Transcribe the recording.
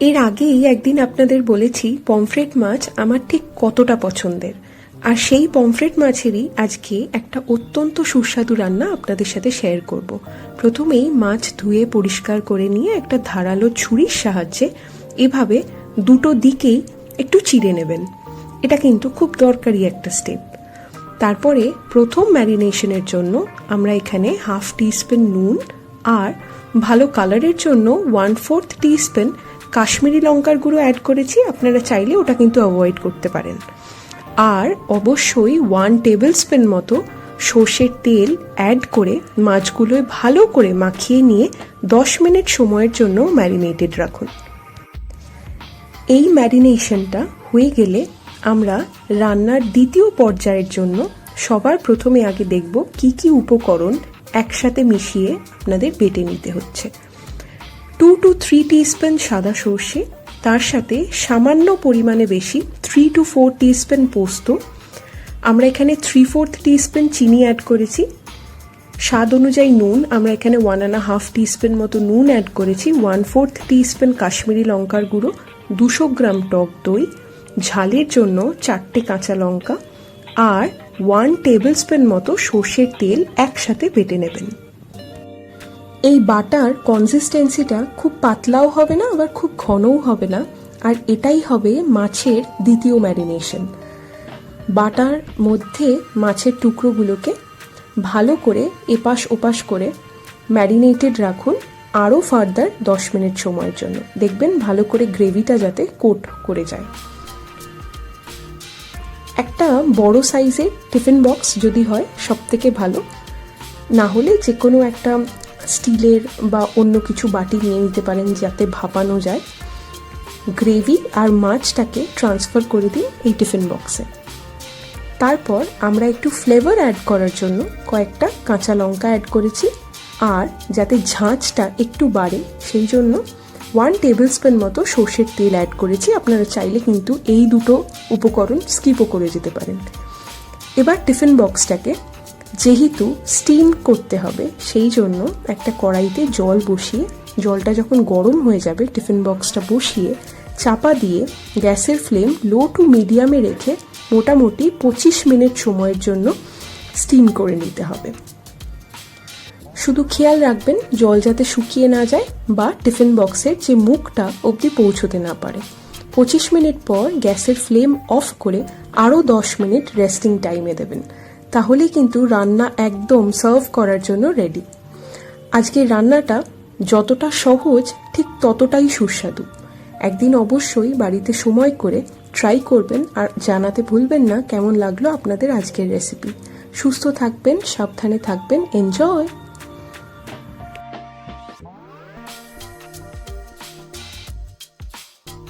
এর আগেই একদিন আপনাদের বলেছি, পমফ্রেট মাছ আমার ঠিক কতটা পছন্দের। আর সেই পমফ্রেট মাছেরই আজকে একটা অত্যন্ত সুস্বাদু রান্না আপনাদের সাথে শেয়ার করব। প্রথমেই মাছ ধুয়ে পরিষ্কার করে নিয়ে একটা ধারালো ছুরির সাহায্যে এভাবে দুটো দিকেই একটু চিড়ে নেবেন। এটা কিন্তু খুব দরকারি একটা স্টেপ তারপরে প্রথম ম্যারিনেশনের জন্য আমরা এখানে হাফ টিস্পুন নুন আর ভালো কালারের জন্য ওয়ান ফোর্থ টিস্পুন কাশ্মীরি লঙ্কার গুঁড়ো অ্যাড করেছি, আপনারা চাইলে ওটা কিন্তু অ্যাভয়েড করতে পারেন। আর অবশ্যই ওয়ান টেবিল স্পুন মতো সর্ষের তেল অ্যাড করে মাছগুলোয় ভালো করে মাখিয়ে নিয়ে দশ মিনিট সময়ের জন্য ম্যারিনেটেড রাখুন। এই ম্যারিনেশনটা হয়ে গেলে আমরা রান্নার দ্বিতীয় পর্যায়ের জন্য সবার প্রথমে আগে দেখব কি কি উপকরণ একসাথে মিশিয়ে আপনাদের বেটে নিতে হচ্ছে। টু টু থ্রি টিস্পুন সাদা সর্ষে, তার সাথে সামান্য পরিমাণে বেশি থ্রি টু ফোর টিস্পুন পোস্ত। আমরা এখানে থ্রি ফোর্থ টিস্পুন চিনি অ্যাড করেছি। স্বাদ অনুযায়ী নুন, আমরা এখানে ওয়ান অ্যান্ড হাফ টিস্পুন মতো নুন অ্যাড করেছি। ওয়ান ফোর্থ টিস্পুন কাশ্মীরি লঙ্কার গুঁড়ো, দুশো গ্রাম টক দই, ঝালের জন্য চারটে কাঁচা লঙ্কা, আর ওয়ান টেবিল স্পুন মতো সর্ষের তেল একসাথে বেটে নেবেন। এই বাটার কনসিস্টেন্সিটা খুব পাতলাও হবে না, আবার খুব ঘনও হবে না। আর এটাই হবে মাছের দ্বিতীয় ম্যারিনেশন বাটার মধ্যে মাছের টুকরোগুলোকে ভালো করে এপাশ ওপাশ করে ম্যারিনেটেড রাখুন আরও ফার্দার দশ মিনিট সময়ের জন্য। দেখবেন ভালো করে গ্রেভিটা যাতে কোট করে যায়। একটা বড় সাইজের টিফিন বক্স যদি হয় সব থেকে ভালো। না হলে যে কোনো একটা স্টিলের বা অন্য কিছু বাটি নিয়ে নিতে পারেন যাতে ভাপানো যায়। গ্রেভি আর মাছটাকে ট্রান্সফার করে দিন এই টিফিন বক্সে। তারপর আমরা একটু ফ্লেভার অ্যাড করার জন্য কয়েকটা কাঁচা লঙ্কা অ্যাড করেছি। আর যাতে ঝাঁঝটা একটু বাড়ে, সেই জন্য ওয়ান টেবিল স্পুন মতো সর্ষের তেল অ্যাড করেছি। আপনারা চাইলে কিন্তু এই দুটো উপকরণ স্কিপও করে যেতে পারেন। এবার টিফিন বক্সটাকে যেহেতু স্টিম করতে হবে, সেই জন্য একটা কড়াইতে জল বসিয়ে, জলটা যখন গরম হয়ে যাবে টিফিন বক্সটা বসিয়ে, চাপা দিয়ে গ্যাসের ফ্লেম লো টু মিডিয়ামে রেখে মোটামুটি পঁচিশ মিনিট সময়ের জন্য স্টিম করে নিতে হবে। শুধু খেয়াল রাখবেন, জল যাতে শুকিয়ে না যায় বা টিফিন বক্সের যে মুখটা অবধি পৌঁছতে না পারে। পঁচিশ মিনিট পর গ্যাসের ফ্লেম অফ করে আরও দশ মিনিট রেস্টিং টাইমে দেবেন। তাহলে কিন্তু রান্না একদম সার্ভ করার জন্য রেডি। আজকের রান্নাটা যতটা সহজ, ঠিক ততটাই সুস্বাদু। একদিন অবশ্যই বাড়িতে সময় করে ট্রাই করবেন আর জানাতে ভুলবেন না কেমন লাগল আপনাদের আজকের রেসিপি সুস্থ থাকবেন, সাবধানে থাকবেন এনজয়